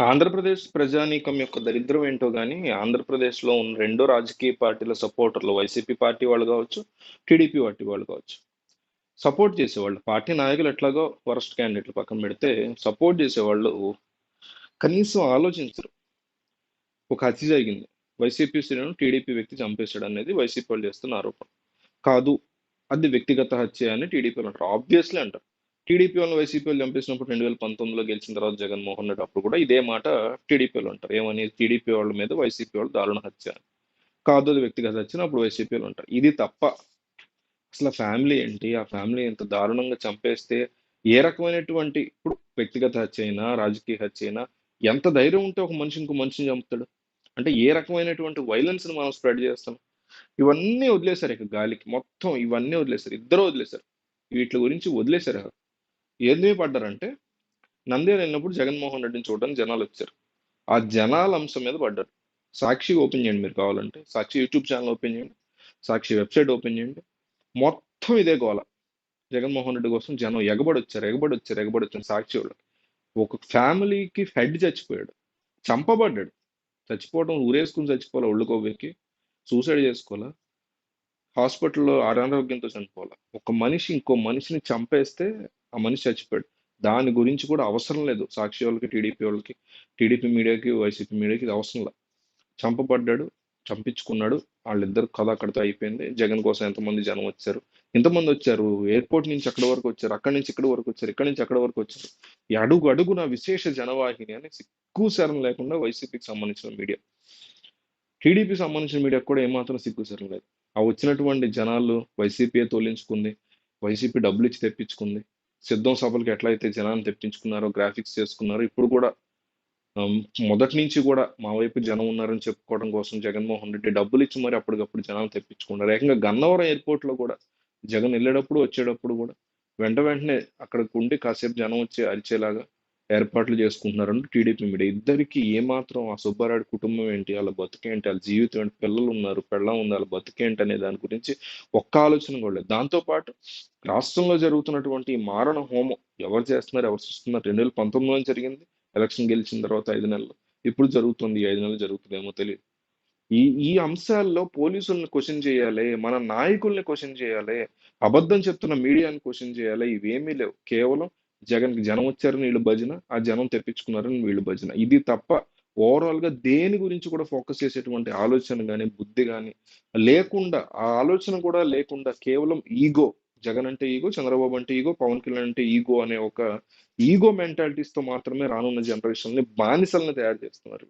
ఆంధ్రప్రదేశ్ ప్రజానీకం యొక్క దరిద్రం ఏంటో కానీ ఆంధ్రప్రదేశ్‌లో ఉన్న రెండో రాజకీయ పార్టీల సపోర్టర్లు వైసీపీ పార్టీ వాళ్ళు కావచ్చు టీడీపీ పార్టీ వాళ్ళు కావచ్చు. సపోర్ట్ చేసేవాళ్ళు. పార్టీ నాయకులు ఎట్లాగో వరస్ట్ క్యాండిడేట్లు పక్కన పెడితే, సపోర్ట్ చేసేవాళ్ళు కనీసం ఆలోచించరు. ఒక హత్య జరిగింది. వైసీపీ శ్రేణులు టీడీపీ వ్యక్తి చంపేసాడనేది వైసీపీ వాళ్ళు చేస్తున్న ఆరోపణ. కాదు. అది వ్యక్తిగత హత్య అని టీడీపీ అంటారు. ఆబ్వియస్లీ అంటారు. టీడీపీ వాళ్ళు వైసీపీ వాళ్ళు చంపేసినప్పుడు 2019లో గెలిచిన తర్వాత జగన్మోహన్ రెడ్డి అప్పుడు కూడా ఇదే మాట టీడీపీ వాళ్ళు ఉంటారు ఏమని? టీడీపీ వాళ్ళ మీద వైసీపీ వాళ్ళు దారుణ హత్య కాదు అది వ్యక్తిగత హత్య అప్పుడు వైసీపీ వాళ్ళు ఉంటారు ఇది తప్ప అసలు ఫ్యామిలీ ఏంటి? ఆ ఫ్యామిలీ ఇంత దారుణంగా చంపేస్తే ఏ రకమైనటువంటి ఇప్పుడు వ్యక్తిగత హత్య అయినా, రాజకీయ హత్య అయినా ఎంత ధైర్యం ఉంటే ఒక మనిషి ఇంకో మనిషిని చంపుతాడు? అంటే ఏ రకమైనటువంటి వైలెన్స్ని మనం స్ప్రెడ్ చేస్తాం ఇవన్నీ వదిలేశారు ఇక గాలికి. మొత్తం ఇవన్నీ వదిలేశారు ఇద్దరు వదిలేశారు వీటి గురించి వదిలేసారు. ఎందుకు పడ్డారంటే నంద్యాల వెళ్ళినప్పుడు జగన్మోహన్ రెడ్డిని చూడడానికి జనాలు వచ్చారు ఆ జనాల అంశం మీద పడ్డారు. సాక్షి ఓపెన్ చేయండి మీరు కావాలంటే. సాక్షి యూట్యూబ్ ఛానల్ ఓపెన్ చేయండి. సాక్షి వెబ్‌సైట్ ఓపెన్ చేయండి. మొత్తం ఇదే గోల. జగన్మోహన్ రెడ్డి కోసం జనం ఎగబడి వచ్చారు ఎగబడి వచ్చారు ఎగబడి వచ్చారు సాక్షి వాళ్ళు ఒక ఫ్యామిలీకి హెడ్ చచ్చిపోయాడు. చంపబడ్డాడు. చచ్చిపోవడం ఊరేసుకొని చచ్చిపోవాలి ఒళ్ళుకోవెక్కి సూసైడ్ చేసుకోవాలా? హాస్పిటల్‌లో అనారోగ్యంతో చనిపోవాలి ఒక మనిషి ఇంకో మనిషిని చంపేస్తే ఆ మనిషి చచ్చిపోయాడు. దాని గురించి కూడా అవసరం లేదు. సాక్షి వాళ్ళకి, టీడీపీ వాళ్ళకి, టీడీపీ మీడియాకి, వైసీపీ మీడియాకి ఇది అవసరం లేదు చంపబడ్డాడు. చంపించుకున్నాడు. వాళ్ళిద్దరు కథ అక్కడితో అయిపోయింది. జగన్ కోసం ఎంతమంది జనం వచ్చారు. ఎంతమంది వచ్చారు? ఎయిర్‌పోర్ట్ నుంచి అక్కడ వరకు వచ్చారు. అక్కడి నుంచి ఇక్కడి వరకు వచ్చారు. ఇక్కడి నుంచి అక్కడ వరకు వచ్చారు. ఈ అడుగు అడుగున విశేష జనవాహిని అని సిగ్గు, శరం లేకుండా వైసీపీకి సంబంధించిన మీడియా. టీడీపీకి సంబంధించిన మీడియా కూడా ఏమాత్రం సిగ్గు, శరం లేదు. ఆ వచ్చినటువంటి జనాలు వైసీపీయే తోలించుకుంది. వైసీపీ డబ్బులు ఇచ్చి తెప్పించుకుంది. సిద్ధం సభలకి ఎట్లయితే జనాన్ని తెప్పించుకున్నారో, గ్రాఫిక్స్ చేసుకున్నారో ఇప్పుడు కూడా మొదటి నుంచి కూడా మా వైపు జనం ఉన్నారని చెప్పుకోవడం కోసం జగన్మోహన్ రెడ్డి డబ్బులు ఇచ్చి మరి అప్పటికప్పుడు జనాలు తెప్పించుకున్నారు. ఏకంగా గన్నవరం ఎయిర్‌పోర్ట్‌లో కూడా జగన్ వెళ్ళేటప్పుడు వచ్చేటప్పుడు కూడా వెంట వెంటనే అక్కడికి ఉండి కాసేపు జనం వచ్చి అరిచేలాగా ఏర్పాట్లు చేసుకుంటున్నారంటే టీడీపీ మీడియా. ఇద్దరికీ ఏమాత్రం ఆ సుబ్బారాయుడు కుటుంబం ఏంటి? వాళ్ళ బతుకేంటి? వాళ్ళ జీవితం ఏంటి? పిల్లలు ఉన్నారు పెళ్ళం ఉంది. వాళ్ళ బతుకేంటి అనే దాని గురించి ఒక్క ఆలోచన కూడా లేదు. దాంతో పాటు రాష్ట్రంలో జరుగుతున్నటువంటి ఈ మారణ హోమం ఎవరు చేస్తున్నారు? ఎవరు చూస్తున్నారు రెండు వేల పంతొమ్మిదిలో జరిగింది. ఎలక్షన్ గెలిచిన తర్వాత ఐదు నెలలు. ఇప్పుడు జరుగుతుంది. ఐదు నెలలు జరుగుతుందేమో తెలియదు ఈ ఈ అంశాల్లో పోలీసుల్ని క్వశ్చన్ చేయాలి. మన నాయకుల్ని క్వశ్చన్ చేయాలి. అబద్ధం చెప్తున్న మీడియాని క్వశ్చన్ చేయాలి. ఇవేమీ లేవు. కేవలం జగన్‌కి జనం వచ్చారని వీళ్ళు భజన. ఆ జనం తెప్పించుకున్నారని వీళ్ళు భజన. ఇది తప్ప ఓవరాల్‌గా దేని గురించి కూడా ఫోకస్ చేసేటువంటి ఆలోచన కానీ బుద్ధి కానీ లేకుండా ఆ ఆలోచన కూడా లేకుండా కేవలం ఈగో జగన్ అంటే ఈగో, చంద్రబాబు అంటే ఈగో, పవన్ కళ్యాణ్ అంటే ఈగో అనే ఒక ఈగో మెంటాలిటీస్‌తో మాత్రమే రానున్న జనరేషన్‌ని బానిసల్ని తయారు చేస్తున్నారు.